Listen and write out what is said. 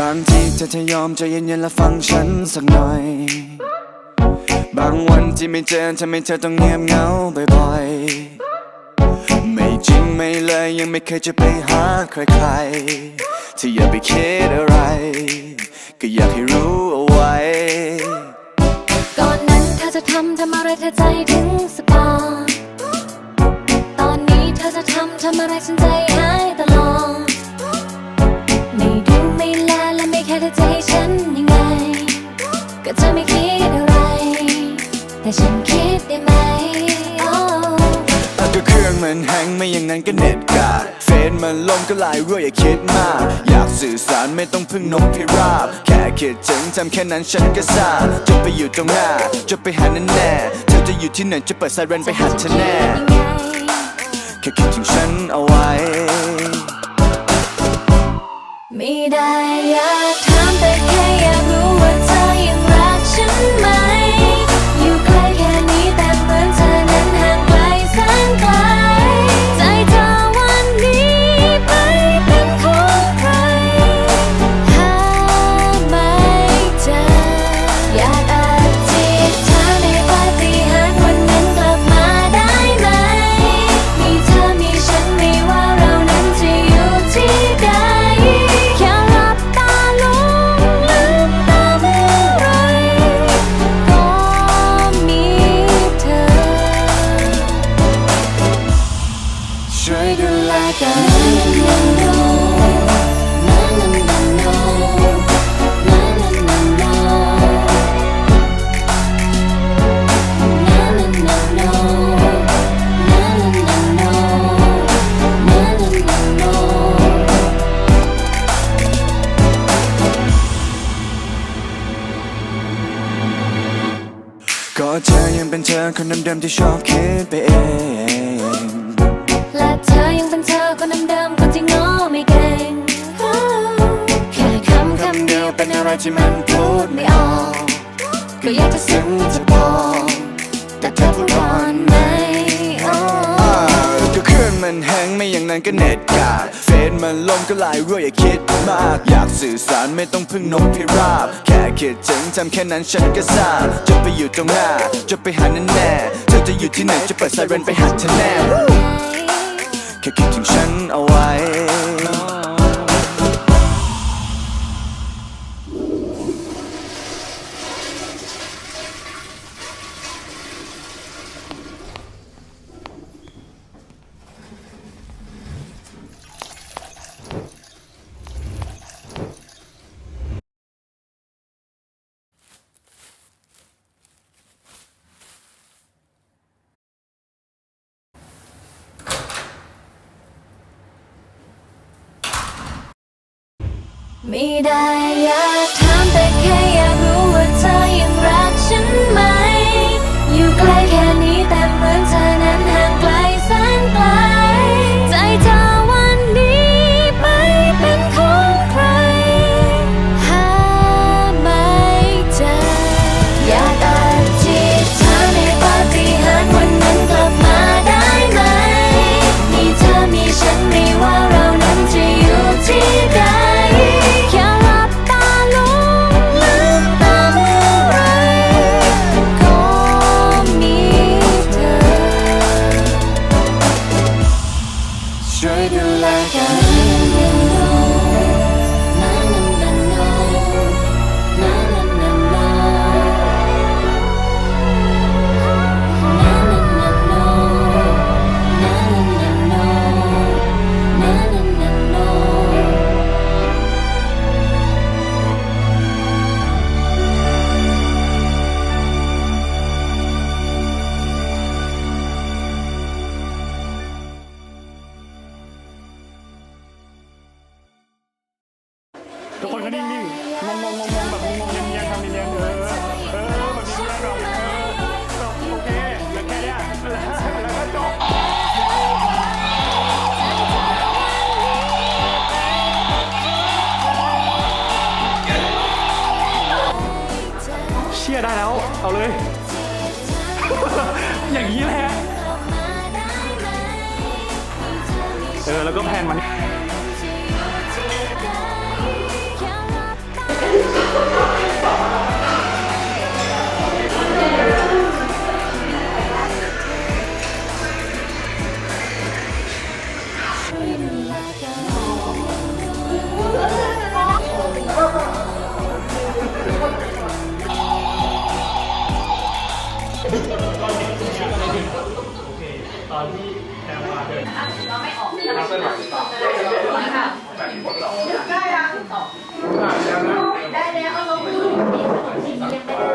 บางทีเธอจะยอมใจเย็นๆและฟังฉันสักหน่อย บางวันที่ไม่เจอทำให้เธอต้องเงียบเหงาบ่อยๆ ไม่จริงไม่เลยยังไม่เคยจะไปหาใครๆที่อย่าไปคิดอะไร ก็อยากให้รู้เอาไว้ ก่อนนั้นเธอจะทำทำอะไรเธอใจถึงสปาตอนนี้เธอจะทำทำอะไรฉันใจหา แต่ฉันคิดได้ไหม Oh ถ้าก็เครื่องมันแฮงไม่อย่างนั้นก็เน็ตกาดเฟซมันลมก็ลายรั่วอย่าคิดมาก อยากสื่อสารไม่ต้องพึ่งนกพิราบ แค่คิดถึงทำแค่นั้นฉันก็ทราบจะไปอยู่ตรงหน้า จะไปหาแน่แน่ๆเธอจะอยู่ที่ไหนจะเปิดไซเรนไปหาเธอแน่ยังไงแค่คิดถึงฉันเอาไว้ ไม่ได้อยากถามแต่แค่อยาก ก็เธอยังเป็นเธอคนเดิมๆที่ชอบคิดไปเอง ที่มันพูดไม่ออก ก็อยากจะซึ้งจะบอก แต่เธอพูดก่อนไหมโอ้อ่าก็เครื่องมันแฮงไม่อย่างนั้นก็เน็ตกาดเฟซมันลมก็ลายรั่วอย่าคิดมาก อยากสื่อสารไม่ต้องพึ่งนกพิราบ แค่คิดถึงทำแค่นั้นฉันก็ทราบจะไปอยู่ตรงหน้า จะไปหาแน่แน่เธอจะอยู่ที่ไหนจะเปิดไซเรนไปหาเธอแน่แค่คิดถึงฉันเอาไว้ ไม่ได้อยากถามแต่แค่อยาก ยได้แล้ว เอาเลย อย่างนี้แหละ เออ แล้วก็แพนมัน ตอนนี้ผมชื่ออะโอเค ตอนที่แอมมาเดินเราไม่ออกเราไม่ออกได้ยังได้แล้วเอาลงมือมีขนมจีนยังไม่ได้